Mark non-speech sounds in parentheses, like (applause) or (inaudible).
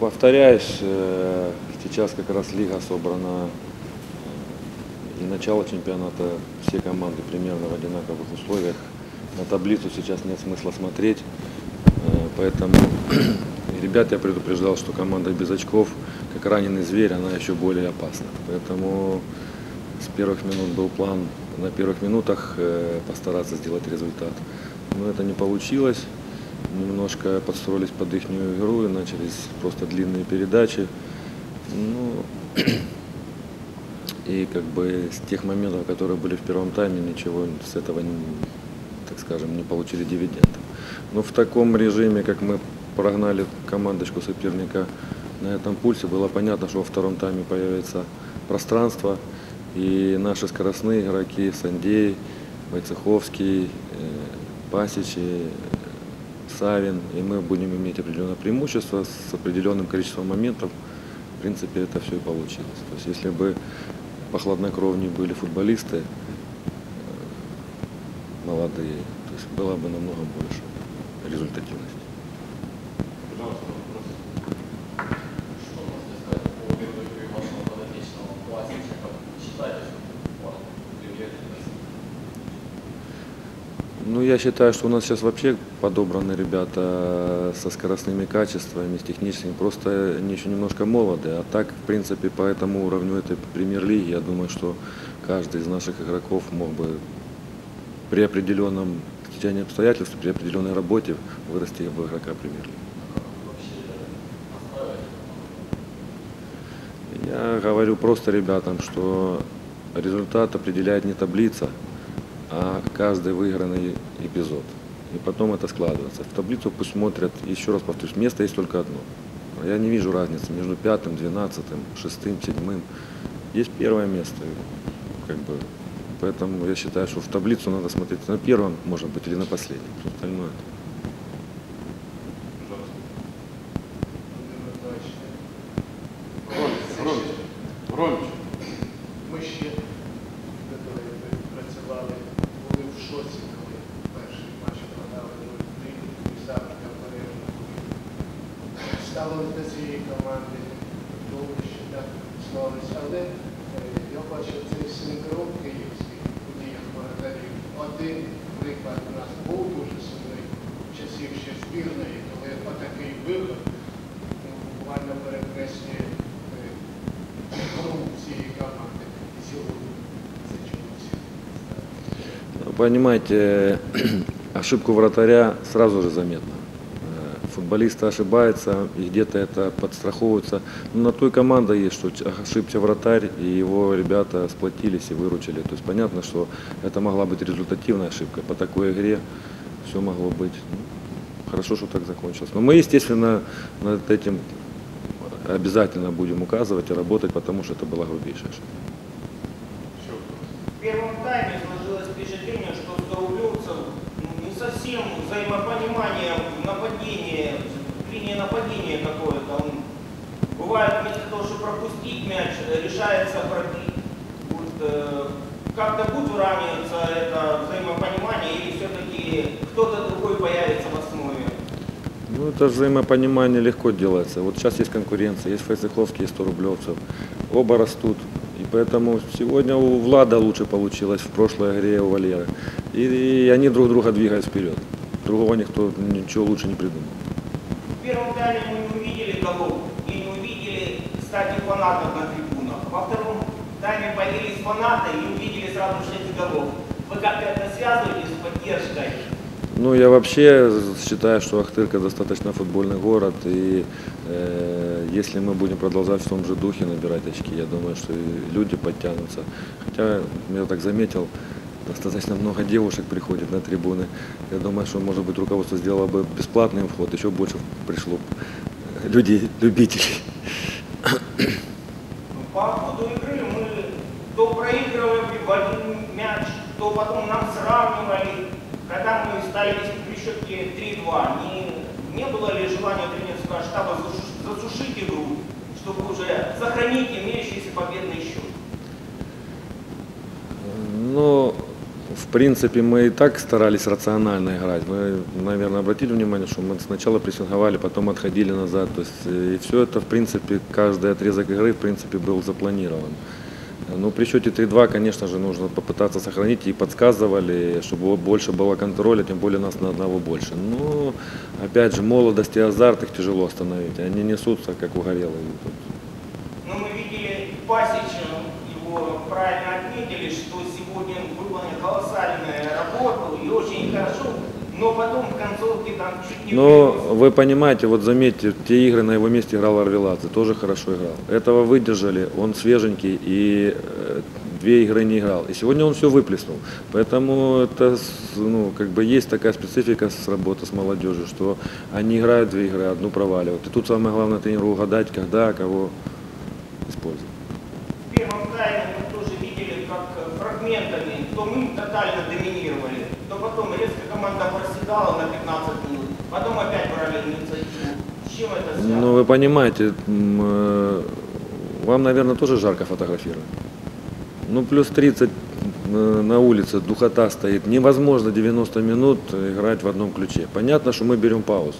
Повторяюсь, э, сейчас как раз лига собрана э, и начало чемпионата. Все команды примерно в одинаковых условиях. На таблицу сейчас нет смысла смотреть. Э, Поэтому (clears throat) ребят я предупреждал, что команда без очков, как раненый зверь, она еще более опасна. Поэтому с первых минут был план на первых минутах постараться сделать результат. Но это не получилось. Немножко подстроились под их игру и начались просто длинные передачи. Ну, (clears throat) и как бы с тех моментов, которые были в первом тайме, ничего с этого, не- так скажем, не получили дивидендов. Но в таком режиме, как мы прогнали командочку соперника на этом пульсе, было понятно, что во втором тайме появится пространство. И наши скоростные игроки, Сандей, Войцеховский, э, Пасич и э, Савин, и мы будем иметь определенное преимущество с определенным количеством моментов. В принципе, это все и получилось. То есть, если бы похладнокровнее были футболисты, э, молодые, то есть было бы намного больше результативности. Пожалуйста, вопрос. Что можете сказать по поводу игры вашего подопечного Власича? Как считаете, что он приведет Ну, я считаю, что у нас сейчас вообще подобраны ребята со скоростными качествами, с техническими, просто они еще немножко молоды. А так, в принципе, по этому уровню этой премьер-лиги, я думаю, что каждый из наших игроков мог бы при определенном течении обстоятельств, при определенной работе вырасти в игрока премьер-лиги. Я говорю просто ребятам, что результат определяет не таблица, а каждый выигранный эпизод. И потом это складывается. В таблицу пусть смотрят, еще раз повторюсь, место есть только одно. Я не вижу разницы между пятым, двенадцатым, шестым, седьмым. Есть первое место. Как бы. Поэтому я считаю, что в таблицу надо смотреть на первом, может быть, или на последнем. Остальное. Ставили до цієї команди, думали, що так склалося. Але е, я бачив цей синхрон київський у діях воротарів. Один приклад у нас був дуже сильний в часів ще збірної, коли отакий виход ну, буквально перекреслює е, гру цієї команди. І сьогодні це чомусь. Ну, Понимаете, (clears throat) ошибку вратаря сразу же заметно. Футболисты ошибаются, и где-то это подстраховывается. Но на той команда есть, что ошибся вратарь, и его ребята сплотились и выручили. То есть понятно, что это могла быть результативная ошибка. По такой игре все могло быть. Ну, хорошо, что так закончилось. Но мы, естественно, над этим обязательно будем указывать и работать, потому что это была грубейшая ошибка. В первом тайме сложилось впечатление, что ну, не совсем взаимопонимание в линии нападения какое-то. Бывает вместо того, чтобы пропустить мяч, решается пробить. Э, как-то будет выравниваться это взаимопонимание или все-таки кто-то другой появится в основе? Ну, это взаимопонимание легко делается. Вот сейчас есть конкуренция, есть Файцеховский, есть 100 рублевцев. Оба растут. И поэтому сегодня у Влада лучше получилось, в прошлой игре у Валеры. И, и они друг друга двигают вперед. Другого никто ничего лучше не придумал. В первом тайме мы не увидели голов и не увидели, кстати, фанатов на трибунах. Во втором тайме появились фанаты и увидели сразу шесть голов. Вы как-то это связываете с поддержкой? Ну, я вообще считаю, что Ахтырка достаточно футбольный город, и э, если мы будем продолжать в том же духе набирать очки, я думаю, что и люди подтянутся. Хотя, я так заметил, достаточно много девушек приходит на трибуны. Я думаю, что, может быть, руководство сделало бы бесплатный вход, еще больше пришло э, людей, любителей. Ну, По ходу игры мы то проигрывали в один мяч, то потом нам сравнивали. Когда мы стали вести при счете 3-2, не, не было ли желания тренерского штаба засуш- засушить игру, чтобы уже сохранить имеющийся победный счет? Но в принципе, мы и так старались рационально играть. Вы, наверное, обратили внимание, что мы сначала прессинговали, потом отходили назад. То есть, э, и все это, в принципе, каждый отрезок игры, в принципе, был запланирован. Ну, при счете 3-2, конечно же, нужно попытаться сохранить. И подсказывали, чтобы больше было контроля, тем более нас на одного больше. Но, опять же, молодость и азарт их тяжело остановить. Они несутся, как угорелые. Но мы видели Пасич, правильно отметили, что сегодня выполнил колоссальную работу и очень хорошо, но потом в концовке там чуть не Но вы понимаете, вот заметьте, те игры на его месте играл Арвеладзе, тоже хорошо играл. Этого выдержали, он свеженький и э, две игры не играл. И сегодня он все выплеснул. Поэтому это, ну, как бы есть такая специфика с работы с молодежью, что они играют две игры, одну проваливают. И тут самое главное тренеру угадать, когда, кого использовать. В первом тайме мы тоже видели, как э, фрагментами, то мы тотально доминировали, то потом резко команда проседала на 15 минут, потом опять брали инициативу. С чем это связано? Ну, вы понимаете, э, вам, наверное, тоже жарко фотографировать. Ну, плюс 30 э, на улице, духота стоит. Невозможно 90 минут играть в одном ключе. Понятно, что мы берем паузу.